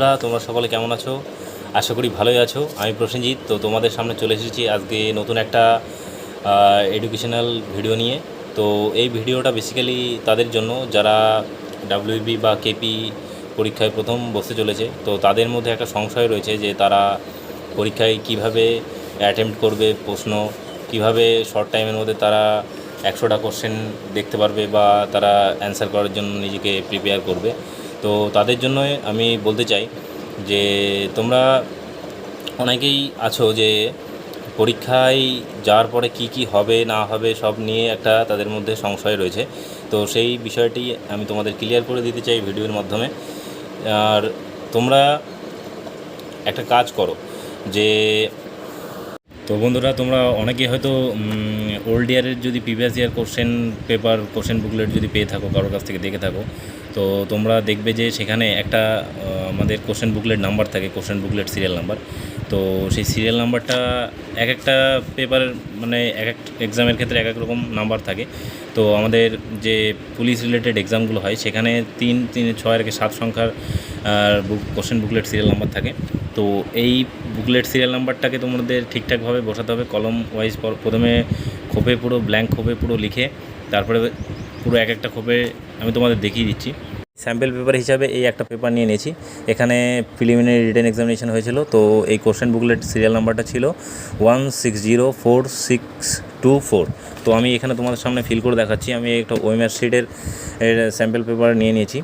বন্ধুরা, তোমরা সকলে কেমন আছো? আশা করি ভালোই আছো। আমি প্রসেনজিৎ, তো তোমাদের সামনে চলে এসেছি আজকে নতুন একটা এডুকেশনাল ভিডিও নিয়ে। তো এই ভিডিওটা বেসিক্যালি তাদের জন্য, যারা ডাব্লিউবি বা কেপি পরীক্ষায় প্রথম বসতে চলেছে, তো তাদের মধ্যে একটা সংশয় রয়েছে যে তারা পরীক্ষায় কীভাবে অ্যাটেম্প্ট করবে প্রশ্ন, কীভাবে শর্ট টাইমের মধ্যে তারা একশোটা কোশ্চেন দেখতে পারবে বা তারা অ্যান্সার করার জন্য নিজেকে প্রিপেয়ার করবে। তো তাদের জন্যই আমি বলতে চাই যে তোমরা অনেকেই আছো যে পরীক্ষায় যাওয়ার পরে কি কি হবে, না হবে, সব নিয়ে একটা তাদের মধ্যে সংশয় রয়েছে। তো সেই বিষয়টি আমি তোমাদের ক্লিয়ার করে দিতে চাই ভিডিওর মাধ্যমে। আর তোমরা একটা কাজ করো যে তো বন্ধুরা, তোমরা অনেকে হয়তো ওল্ড ইয়ারের যদি previous year question paper question booklet যদি পেয়ে থাকো কারোর কাছ থেকে দেখে থাকো তো তোমরা দেখবে যে সেখানে একটা আমাদের কোশ্চেন বুকলেট নাম্বার থাকে কোশ্চেন বুকলেট সিরিয়াল নাম্বার তো সেই সিরিয়াল নাম্বারটা এক একটা পেপারের মানে এক এক এক্সামের ক্ষেত্রে এক এক রকম নাম্বার থাকে। তো আমাদের যে পুলিশ রিলেটেড এক্সামগুলো হয়, সেখানে তিন তিন, ছয় থেকে সাত সংখ্যার book question booklet serial number থাকে। তো এই বুকলেট সিরিয়াল নাম্বারটাকে তোমাদের ঠিকঠাকভাবে বসাতে হবে। কলম ওয়াইজ প্রথমে খোপে পুরো ব্ল্যাঙ্ক খোপে পুরো লিখে, তারপরে পুরো এক একটা খোপে আমি তোমাদের দেখিয়ে দিচ্ছি। স্যাম্পল পেপার হিসাবে এই একটা পেপার নিয়ে নিয়েছি। এখানে প্রিলিমিনারি রিটার্ন এক্সামিনেশন হয়েছিল। তো এই কোশ্চেন বুকলেট সিরিয়াল নাম্বারটা ছিল one six zero four six two four তো আমি এখানে তোমাদের সামনে ফিল করে দেখাচ্ছি। আমি একটা ওয়েমার শিটের স্যাম্পল পেপার নিয়ে নিয়েছি।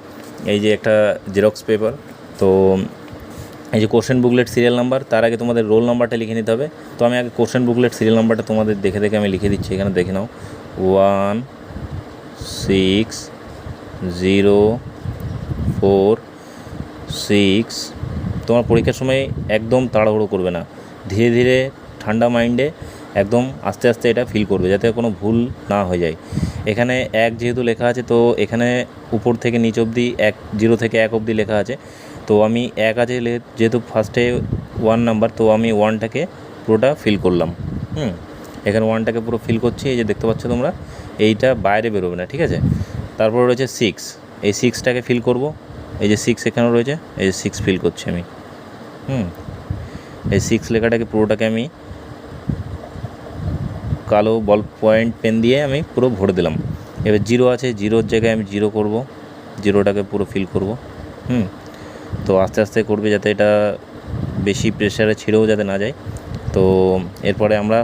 এই যে একটা জেরক্স পেপার তো এই যে কোশ্চেন বুকলেট সিরিয়াল নাম্বার তার আগে তোমাদের রোল নাম্বারটা লিখে নিতে হবে। তো আমি আগে কোশ্চেন বুকলেট সিরিয়াল নাম্বারটা তোমাদের দেখে দেখে আমি লিখে দিচ্ছি। এখানে দেখে নাও। One six, zero, four, six. তোমার পরীক্ষার সময় একদম তাড়াহুড়ো করবে না। ধীরে ধীরে ঠান্ডা মাইন্ডে একদম আস্তে আস্তে এটা ফিল করবে, যাতে কোনো ভুল না হয়ে যায়। এখানে এক যেহেতু লেখা আছে, তো এখানে উপর থেকে নিচ অবধি এক, জিরো থেকে এক অবধি লেখা আছে। তো আমি এক আছে যেহেতু ফার্স্টে ওয়ান নাম্বার তো আমি ওয়ানটাকে পুরোটা ফিল করলাম। হুম? এখানে ওয়ানটাকে পুরো ফিল করছি, এই যে দেখতে পাচ্ছ তোমরা? এইটা বাইরে বেরোবে না, ঠিক আছে? তারপর রয়েছে সিক্স এই সিক্সটাকে ফিল করব। এই যে সিক্স এখানে রয়েছে, এই যে সিক্স ফিল করছি আমি। হুম? এই সিক্স লেখাটাকে পুরোটাকে আমি কালো বল পয়েন্ট পেন দিয়ে আমি পুরো ভরে দিলাম। এবার জিরো আছে জিরোর জায়গায় আমি জিরো করব। জিরোটাকে পুরো ফিল করব। হুম? তো আস্তে আস্তে করবে যাতে এটা বেশি প্রেশারে ছিঁড়েও যাতে না যায়। তো এরপরে আমরা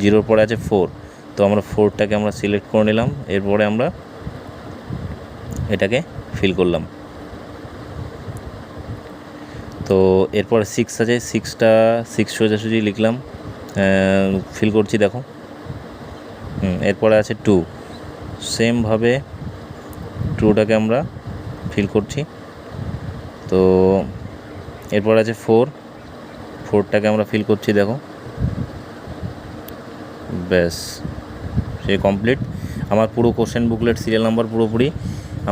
জিরোর পরে আছে ফোর তো আমরা ফোরটাকে আমরা সিলেক্ট করে নিলাম, এরপরে আমরা এটাকে ফিল করলাম। তো এরপর সিক্স আছে সিক্সটা সিক্স সোজাসুজি লিখলাম ফিল করছি, দেখো। এরপরে আছে টু সেমভাবে টুটাকে আমরা ফিল করছি। তো এরপর আছে ফোর ফোরটাকে আমরা ফিল করছি, দেখো। ব্যাস। সে কমপ্লিট আমার পুরো কোশ্চেন বুকলেট সিরিয়াল নাম্বার পুরোপুরি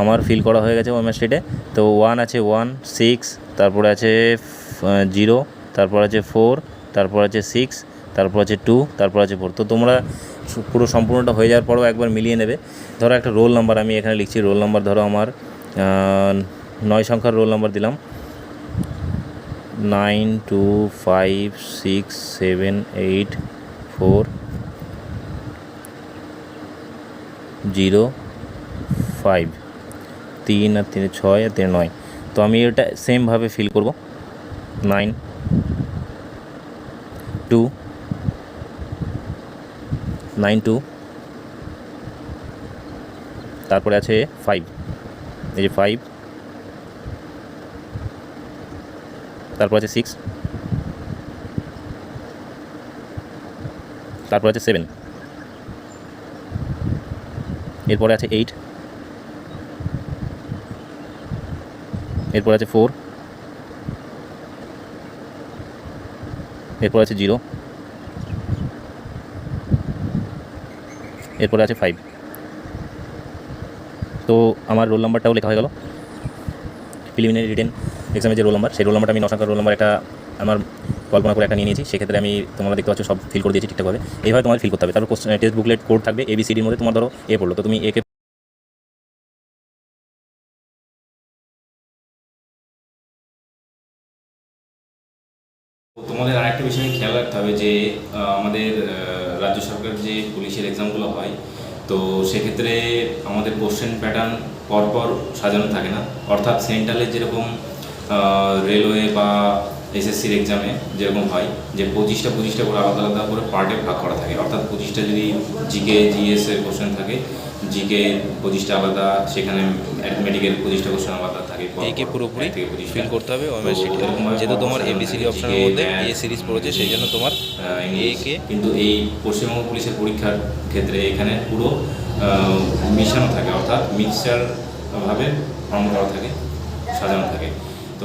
আমার ফিল করা হয়ে গেছে ওএমএস স্টেটে তো ওয়ান আছে ওয়ান সিক্স তারপরে আছে জিরো তারপর আছে ফোর তারপর আছে সিক্স তারপর আছে টু তারপর আছে ফোর তো তোমরা পুরো সম্পূর্ণটা হয়ে যাওয়ার পরও একবার মিলিয়ে নেবে। ধরো একটা রোল নাম্বার আমি এখানে লিখছি রোল নাম্বার ধরো আমার নয় সংখ্যার রোল নাম্বার দিলাম। Nine two five six seven eight four zero five তিন আর তিনে ছয় আর তিনে নয়। তো আমি এটা সেমভাবে ফিল করব। নাইন টু নাইন টু তারপরে আছে ফাইভ এই যে ফাইভ তারপর আছে সিক্স তারপর আছে সেভেন এরপরে আছে এইট এরপর আছে ফোর এরপর আছে জিরো এরপরে আছে ফাইভ তো আমার রোল নাম্বারটাও লেখা হয়ে গেল। প্রিলিমিনারি রিটেন এক্সামের যে রোল নাম্বার সেই রোল নাম্বারটা আমি নশাঙ্কার রোল নাম্বার একটা আমার কল্পনা করে একটা নিয়ে নিয়েছি, সেক্ষেত্রে আমি তোমরা দেখতে পাচ্ছ সব ফিল করে দিয়েছি ঠিকঠাকভাবে এইভাবে তোমার ফিল করতে হবে। তারপর টেস্ট বুকলেট কোড থাকবে এবিসিডির মধ্যে তোমার ধরো এ পড়ল। তো তুমি একে তোমাদের আরেকটা বিষয়ে খেয়াল রাখতে হবে যে আমাদের রাজ্য সরকার যে পুলিশের এক্সামগুলো হয়, তো সেক্ষেত্রে আমাদের কোশ্চেন প্যাটার্ন পরপর সাজানো থাকে না। অর্থাৎ সেন্ট্রালের যেরকম রেলওয়ে বা এসএসসির এক্সামে যেরকম হয় যে পঁচিশটা পঁচিশটা করে আলাদা আলাদা করে পার্টে ভাগ করা থাকে অর্থাৎ পঁচিশটা যদি জিকে জিএসের কোশ্চেন থাকে জিকে পঁচিশটা আলাদা সেখানে অ্যারিথমেটিকের পঁচিশটা কোশ্চেন আলাদা থাকে একে পুরোপুরি এক থেকে 25 টা। ফিল করতে হবে ওএমএস সিটি যেহেতু তোমার এবিসিডি অপশনের মধ্যে এ সিরিজ পড়েছে সেই জন্য তোমার। একে কিন্তু এই পশ্চিমবঙ্গ পুলিশের পরীক্ষার ক্ষেত্রে এখানে পুরো মিশানো থাকে অর্থাৎ মিক্সচার ভাবে ফর্ম করা থাকে সাজানো থাকে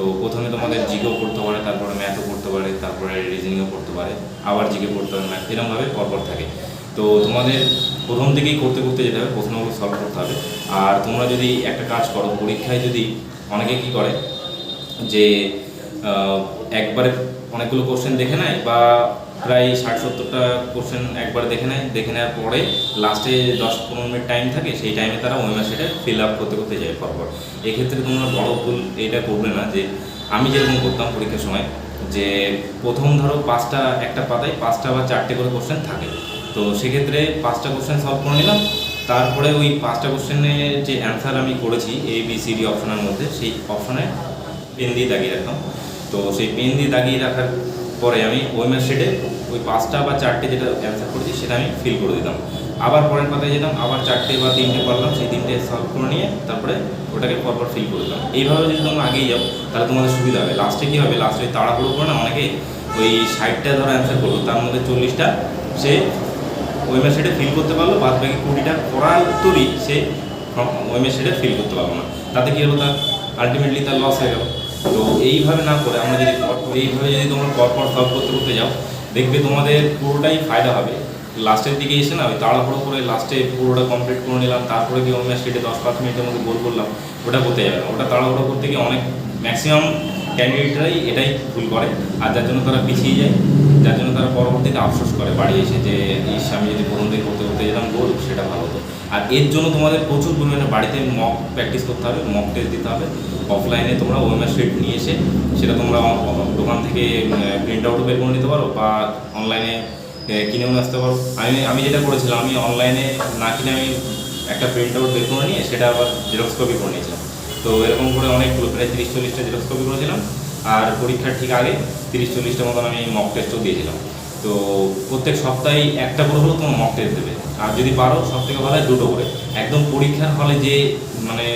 তো প্রথমে তোমাদের জিকেও পড়তে পারে, তারপরে ম্যাথও পড়তে পারে, তারপরে রিজনিংও পড়তে পারে, আবার জিকে পড়তে পারে ম্যাথ এরকমভাবে পরপর থাকে। তো তোমাদের প্রথম থেকেই করতে করতে যেতে হবে, প্রশ্নগুলো সলভ করতে হবে। আর তোমরা যদি একটা কাজ করো, পরীক্ষায় যদি অনেকে কি করে, যে একবারে অনেকগুলো কোশ্চেন দেখে নেয় বা প্রায় ষাট সত্তরটা কোশ্চেন একবার দেখে নেয়। দেখে নেওয়ার পরে লাস্টে দশ পনেরো মিনিট টাইম থাকে, সেই টাইমে তারা ওই সেটা ফিল আপ করতে করতে যায় পরপর এক্ষেত্রে তোমরা বড় ভুল এটা করবে না যে, আমি যেরকম করতাম পরীক্ষার সময়, যে প্রথম ধরো পাঁচটা একটা পাতায় পাঁচটা বা চারটে করে কোশ্চেন থাকে। তো সেক্ষেত্রে পাঁচটা কোশ্চেন সলভ করে নিলাম। তারপরে ওই পাঁচটা কোশ্চেনের যে অ্যান্সার আমি করেছি এ বি সি ডি অপশনের মধ্যে, সেই অপশনে পেন দিয়ে দাগিয়ে রাখতাম তো সেই পেন দিয়ে দাগিয়ে রাখার পরে আমি ওই শেডে ওই পাঁচটা বা চারটে যেটা অ্যান্সার করেছি, সেটা আমি ফিল করে দিতাম। আবার পরের পাতায় যেতাম, আবার চারটে বা তিনটে পারলাম, সেই তিনটে সলভ করে নিয়ে তারপরে ওটাকে পরপর ফিল করে দিলাম এইভাবে যদি তোমরা আগেই যাও, তাহলে তোমাদের সুবিধা হবে। লাস্টে কী হবে? লাস্টে তাড়াহুড়ো করে না, অনেকে ওই ষাটটা ধরো অ্যান্সার করল, তার মধ্যে চল্লিশটা সে ওই সেটে ফিল করতে পারল, বাদ বাকি কুড়িটা করা উত্তরই সে ওই সেটে ফিল করতে পারল না। তাতে কী হলো তার? আলটিমেটলি তার লস হয়ে গেল। তো এইভাবে না করে আমরা যদি এইভাবে যদি তোমরা পরপর সলভ করতে করতে যাও, দেখবে তোমাদের পুরোটাই ফায়দা হবে। লাস্টের দিকে এসে না ওই তাড়াহুড়ো করে লাস্টে পুরোটা কমপ্লিট করে নিলাম, তারপরে কি অন্য স্টেটে দশ পাঁচ মিনিটের মধ্যে গোল করলাম, ওটা করতে যাবে ওটা তাড়াহুড়ো করতে গিয়ে অনেক ম্যাক্সিমাম ক্যান্ডিডেটরাই এটাই ভুল করে। আর যার জন্য তারা পিছিয়ে যায়, যার জন্য তারা পরবর্তীতে আফসোস করে, বাড়ি এসে যে, ইস, আমি যদি প্রথম থেকে করতে করতে যেতাম গোল সেটা ভালো হতো। আর এর জন্য তোমাদের প্রচুর পরিমাণে বাড়িতে মক প্র্যাকটিস করতে হবে মক টেস্ট দিতে হবে। অফলাইনে তোমরা ওএমএস শিট নিয়ে এসে সেটা তোমরা দোকান থেকে প্রিন্ট আউটও বের করে নিতে পারো বা অনলাইনে কিনেও আসতে পারো। আমি আমি যেটা করেছিলাম, আমি অনলাইনে না কিনে আমি একটা প্রিন্ট আউট বের করে নিয়ে সেটা আবার জেরক্স কপি করে নিয়েছিলাম। তো এরকম করে অনেকগুলো প্রায় তিরিশ চল্লিশটা জেরক্স কপি করেছিলাম। আর পরীক্ষার ঠিক আগে তিরিশ চল্লিশটা মতন আমি মক টেস্টও দিয়েছিলাম। তো প্রত্যেক সপ্তাহে একটা করে হলেও তোমার মক টেস্ট দেবে। আর যদি পারো সব থেকে ভালো হয় দুটো করে। একদম পরীক্ষার হলে যে মানে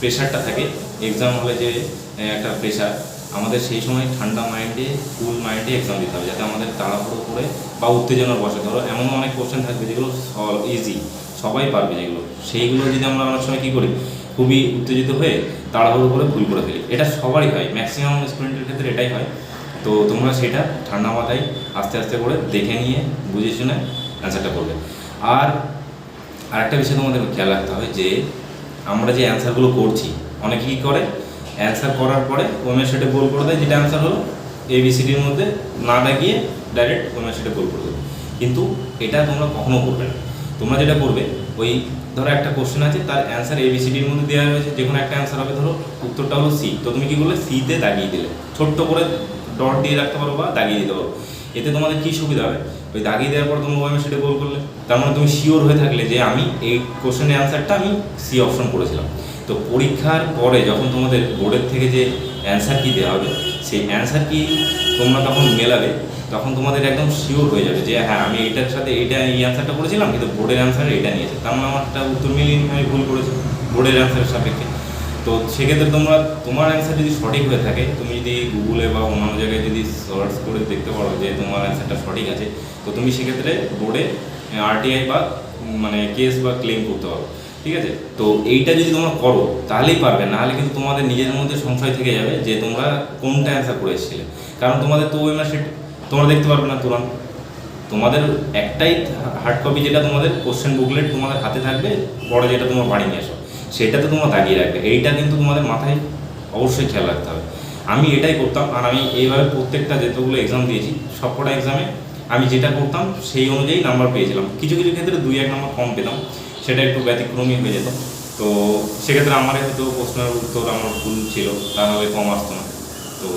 প্রেশারটা থাকে এক্সাম হলে যে একটা প্রেশার আমাদের সেই সময় ঠান্ডা মাইন্ডে কুল মাইন্ডে এক্সাম দিতে হবে, যাতে আমাদের তাড়াহুড়ো করে বা উত্তেজনার বসে ধরো, এমন অনেক কোশ্চেন থাকবে যেগুলো ইজি সবাই পারবে যেগুলো। সেইগুলো যদি আমরা অনেক সময় কী করি, খুবই উত্তেজিত হয়ে তাড়াহুড়ো করে ভুল করে ফেলি। এটা সবারই হয় ম্যাক্সিমাম স্টুডেন্টের ক্ষেত্রে এটাই হয়। তো তোমরা সেটা ঠান্ডা মাথায় আস্তে আস্তে করে দেখে নিয়ে বুঝে শুনে অ্যান্সারটা করবে। আর আরেকটা বিষয় তোমাদের খেয়াল রাখতে হবে যে, আমরা যে অ্যান্সারগুলো করছি, অনেকে কী করে? অ্যান্সার করার পরে ওমের সেটে গোল করে দেয়, যেটা অ্যান্সার হলো এবিসিডির মধ্যে না দেখিয়ে ডাইরেক্ট ওমের সেটে গোল করে দেবে। কিন্তু এটা তোমরা কখনো করবে না। তোমরা যেটা করবে, ওই ধরো একটা কোশ্চেন আছে, তার অ্যান্সার এবিসিডির মধ্যে দেওয়া হয়েছে, যে কোনো একটা অ্যান্সার হবে, ধরো উত্তরটা হলো সি তো তুমি কী করলে? সিতে দাগিয়ে দিলে। ছোট্ট করে ডট দিয়ে রাখতে পারো বা দাগিয়ে দিতে পারো। এতে তোমাদের কী সুবিধা হবে? ওই দাগিয়ে দেওয়ার পর তুমি ওএমএ সেটা গোল করলে। তার মানে তুমি শিওর হয়ে থাকলে যে আমি এই কোশ্চেনের অ্যান্সারটা আমি সি অপশন করেছিলাম। তো পরীক্ষার পরে যখন তোমাদের বোর্ডের থেকে যে অ্যান্সার কী দেওয়া হবে, সেই অ্যান্সার কি তোমরা তখন মেলাবে, তখন তোমাদের একদম শিওর হয়ে যাবে যে হ্যাঁ আমি এটার সাথে এইটা এই অ্যান্সারটা করেছিলাম, কিন্তু বোর্ডের অ্যান্সার এটা নিয়েছে। তার মানে আমারটা উত্তর মিলিয়ে আমি ভুল করেছি। বোর্ডের অ্যান্সারের সাপেক্ষে। তো সেক্ষেত্রে তোমরা, তোমার অ্যান্সার যদি সঠিক হয়ে থাকে, তুমি যদি গুগলে বা অন্যান্য জায়গায় যদি সার্চ করে দেখতে পারো যে তোমার অ্যান্সারটা সঠিক আছে, তো তুমি সেক্ষেত্রে বোর্ডে আরটিআই বা মানে কেস বা ক্লেম করতে পারো, ঠিক আছে? তো এইটা যদি তোমরা করো, তাহলেই পারবে, নাহলে কিন্তু তোমাদের নিজের মধ্যে সংশয় থেকে যাবে যে তোমরা কোনটা অ্যান্সার করে এসেছিলে। কারণ তোমাদের তো ওই মাসে তোমরা দেখতে পারবে না তুরন্ত। তোমাদের একটাই হার্ড কপি যেটা তোমাদের কোশ্চেন বুকলেট তোমাদের হাতে থাকবে, বড় যেটা তোমার বাড়ি নিয়ে আসো সেটাতে তোমরা দাগিয়ে রাখবে। এইটা কিন্তু তোমাদের মাথায় অবশ্যই খেয়াল রাখতে হবে। আমি এটাই করতাম, আর আমি এইভাবে প্রত্যেকটা যেতগুলো এক্সাম দিয়েছি, সবকটা এক্সামে আমি যেটা করতাম, সেই অনুযায়ী নাম্বার পেয়েছিলাম। কিছু কিছু ক্ষেত্রে দুই, এক নাম্বার কম পেতাম, সেটা একটু ব্যতিক্রমী হয়ে যেত। তো সেক্ষেত্রে আমার হয়তো প্রশ্নের উত্তর আমার ভুল ছিল তা নাহলে কম আসতো না। তো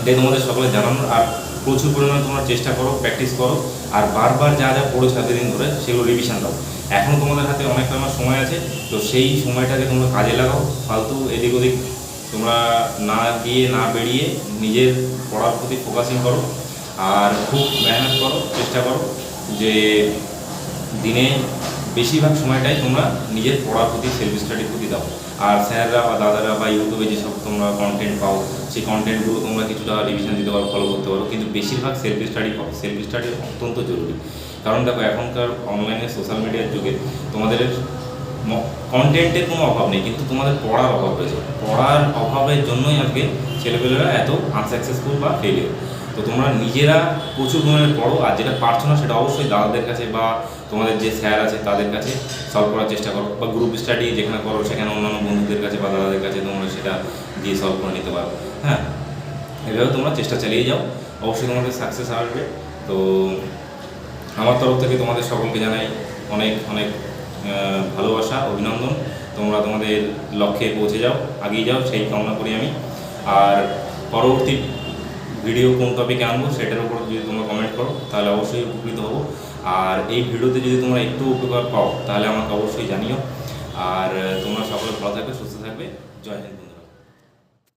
এটাই তোমাদের সকলে জানানোর, আর প্রচুর পরিমাণে তোমরা চেষ্টা করো প্র্যাকটিস করো, আর বারবার যা যা পড়েছো এতদিন ধরে সেগুলো রিভিশন দাও। এখন তোমাদের হাতে অনেকটা আমার সময় আছে, তো সেই সময়টাকে তোমরা কাজে লাগাও, ফালতু এদিক ওদিক তোমরা না গিয়ে, না বেরিয়ে নিজের পড়ার প্রতি ফোকাসিং করো, আর খুব মেহনত করো, চেষ্টা করো যে দিনে বেশিরভাগ সময়টাই তোমরা নিজের পড়ার প্রতি সেলফ স্টাডির প্রতি দাও। আর স্যাররা বা দাদারা বা ইউটিউবে যেসব তোমরা কন্টেন্ট পাও, সেই কন্টেন্টগুলো তোমরা কিছুটা রিভিশন দিতে পারো ফলো করতে পারো। কিন্তু বেশিরভাগ সেলফ স্টাডি পাও সেলফ স্টাডি অত্যন্ত জরুরি। কারণ দেখো, এখনকার অনলাইনে সোশ্যাল মিডিয়ার যুগে তোমাদের কন্টেন্টের কোনো অভাব নেই, কিন্তু তোমাদের পড়ার অভাব রয়েছে। পড়ার অভাবের জন্যই আজকে ছেলেপেলেরা এত আনসাকসেসফুল বা ফেলিয়ার তো তোমরা নিজেরা প্রচুর পরিমাণে পড়ো, আর যেটা পারছ না সেটা অবশ্যই দাদাদের কাছে বা তোমাদের যে স্যার আছে তাদের কাছে সলভ করার চেষ্টা করো, বা গ্রুপ স্টাডি যেখানে করো সেখানে অন্যান্য বন্ধুদের কাছে বা দাদাদের কাছে তোমরা সেটা দিয়ে সলভ করে নিতে পারো। হ্যাঁ? এভাবে তোমরা চেষ্টা চালিয়ে যাও। অবশ্যই তোমাদের সাকসেস আসবে। তো আমার তরফ থেকে তোমাদের সকলকে জানাই অনেক অনেক ভালোবাসা, অভিনন্দন। তোমরা তোমাদের লক্ষ্যে পৌঁছে যাও, আগিয়ে যাও, সেই কামনা করি আমি। আর পরবর্তী ভিডিও কোন টপিকে আনব, সেটার উপর যদি তোমরা কমেন্ট করো, তাহলে অবশ্যই উপকৃত হব। আর এই ভিডিওতে যদি তোমরা একটু উপকার পাও, তাহলে আমাকে অবশ্যই জানিও। আর তোমরা সকলে ভালো থাকবে, সুস্থ থাকবে। জয় হিন্দ।